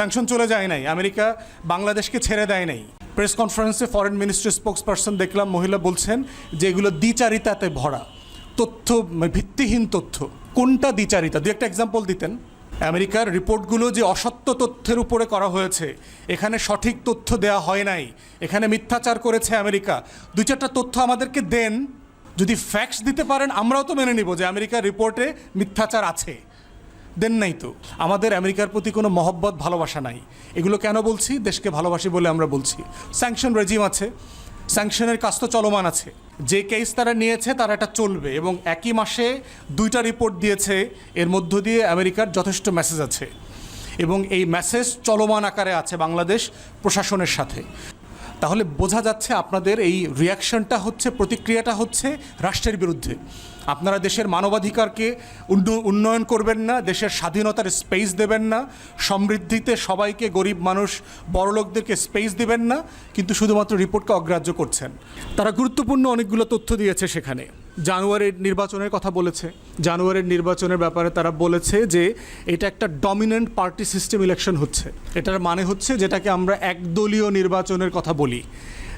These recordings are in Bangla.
স্যাংশন চলে যায় নাই। আমেরিকা বাংলাদেশকে ছেড়ে দেয় নাই। প্রেস কনফারেন্সে ফরেন মিনিস্ট্রি স্পোক্স পার্সন দেখলাম, মহিলা বলছেন যে এগুলো দ্বিচারিতাতে ভরা। তথ্য, ভিত্তিহীন তথ্য। কোনটা দ্বিচারিতা? দু একটা এক্সাম্পল দিতেন। আমেরিকার রিপোর্টগুলো যে অসত্য তথ্যের উপরে করা হয়েছে, এখানে সঠিক তথ্য দেওয়া হয় নাই। এখানে মিথ্যাচার করেছে আমেরিকা। দুই চারটা তথ্য আমাদেরকে দেন। যদি ফ্যাক্টস দিতে পারেন, আমরাও তো মেনে নিব যে আমেরিকার রিপোর্টে মিথ্যাচার আছে। দেন নাই তো। আমাদের আমেরিকার প্রতি কোনো মহব্বত, ভালোবাসা নাই। এগুলো কেন বলছি? দেশকে ভালোবাসি বলে আমরা বলছি। স্যাংশন রেজিম আছে। স্যাংশনের কাজ তো চলমান আছে। যে কেস তারা নিয়েছে, তারা এটা চলবে এবং একই মাসে দুইটা রিপোর্ট দিয়েছে। এর মধ্য দিয়ে আমেরিকার যথেষ্ট মেসেজ আছে। এবং এই মেসেজ চলমান আকারে আছে বাংলাদেশ প্রশাসনের সাথে। তাহলে বোঝা যাচ্ছে আপনাদের এই রিয়াকশনটা হচ্ছে, প্রতিক্রিয়াটা হচ্ছে রাষ্ট্রের বিরুদ্ধে। আপনারা দেশের মানবাধিকারকে উন্ন- উন্নয়ন করবেন না, দেশের স্বাধীনতার স্পেস দেবেন না, সমৃদ্ধিতে সবাইকে গরিব মানুষ বড়লোকদেরকে স্পেস দেবেন না, কিন্তু শুধুমাত্র রিপোর্টকে অগ্রাহ্য করছেন। তারা গুরুত্বপূর্ণ অনেকগুলো তথ্য দিয়েছে সেখানে। জানুয়ারির নির্বাচনের কথা বলেছে। জানুয়ারির নির্বাচনের ব্যাপারে তারা বলেছে যে এটা একটা ডমিনেন্ট পার্টি সিস্টেম ইলেকশন হচ্ছে। এটার মানে হচ্ছে যেটাকে আমরা একদলীয় নির্বাচনের কথা বলি।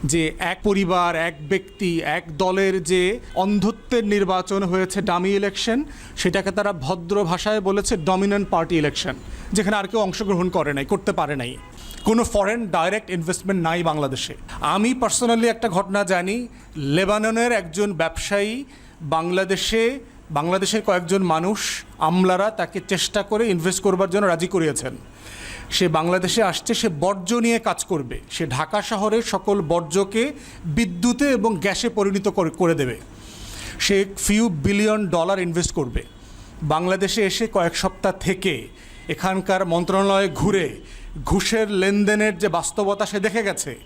যে এক পরিবার, এক ব্যক্তি, এক দলের যে অন্ধত্বের নির্বাচন হয়েছে ডামি ইলেকশন, সেটাকে তারা ভদ্র ভাষায় বলেছে ডমিনেন্ট পার্টি ইলেকশন যেখানে আর কেউ অংশগ্রহণ করে নাই, করতে পারে নাই। কোনো ফরেন ডাইরেক্ট ইনভেস্টমেন্ট নাই বাংলাদেশে। আমি পার্সোনালি একটা ঘটনা জানি, লেবাননের একজন ব্যবসায়ী বাংলাদেশে, বাংলাদেশের কয়েকজন মানুষ, আমলারা তাকে চেষ্টা করে ইনভেস্ট করবার জন্য রাজি করিয়েছেন। সে বাংলাদেশে আসছে, সে বর্জ্য নিয়ে কাজ করবে। সে ঢাকা শহরের সকল বর্জ্যকে বিদ্যুতে এবং গ্যাসে পরিণত করে- দেবে। সে ফিউ বিলিয়ন ডলার ইনভেস্ট করবে। বাংলাদেশে এসে কয়েক সপ্তাহ থেকে এখানকার মন্ত্রণালয়ে ঘুরে ঘুষের লেনদেনের যে বাস্তবতা সে দেখে গেছে,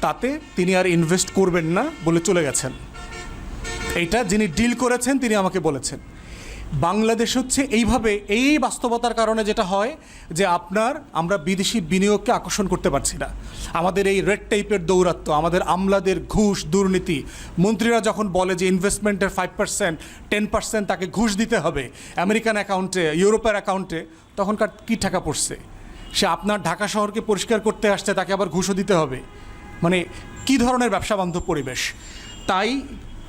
তাতে তিনি আর ইনভেস্ট করবেন না বলে চলে গেছেন। এইটা যিনি ডিল করেছেন, তিনি আমাকে বলেছেন। বাংলাদেশ হচ্ছে এইভাবে এই বাস্তবতার কারণে যেটা হয় যে আপনার আমরা বিদেশি বিনিয়োগকে আকর্ষণ করতে পারছি না। আমাদের এই রেড টাইপের দৌরাত্ম আমাদের আমলাদের ঘুষ, দুর্নীতি, মন্ত্রীরা যখন বলে যে ইনভেস্টমেন্টের ফাইভ পার্সেন্ট টেন পার্সেন্ট তাকে ঘুষ দিতে হবে আমেরিকান অ্যাকাউন্টে, ইউরোপের অ্যাকাউন্টে, তখনকার কী টাকা পড়ছে? সে আপনার ঢাকা শহরকে পরিষ্কার করতে আসছে, তাকে আবার ঘুষও দিতে হবে। মানে কি ধরনের ব্যবসা বান্ধব পরিবেশ? তাই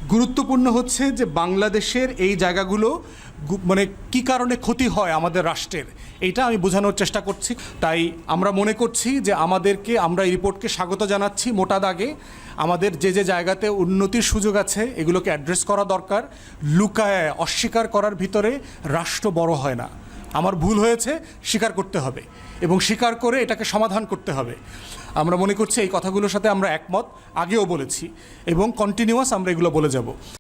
গুরুত্বপূর্ণ হচ্ছে যে বাংলাদেশের এই জায়গাগুলো মানে কি কারণে ক্ষতি হয় আমাদের রাষ্ট্রের? এটা আমি বোঝানোর চেষ্টা করছি। তাই আমরা মনে করছি যে আমাদেরকে, আমরা এই রিপোর্টকে স্বাগত জানাচ্ছি মোটা দাগে। আমাদের যে যে জায়গাতে উন্নতির সুযোগ আছে, এগুলোকে অ্যাড্রেস করা দরকার। লুকায়, অস্বীকার করার ভিতরে রাষ্ট্র বড় হয় না। আমার ভুল হয়েছে, স্বীকার করতে হবে এবং স্বীকার করে এটাকে সমাধান করতে হবে। আমরা মনে করছি এই কথাগুলোর সাথে আমরা একমত, আগেও বলেছি এবং কন্টিনিউয়াস আমরা এগুলো বলে যাব।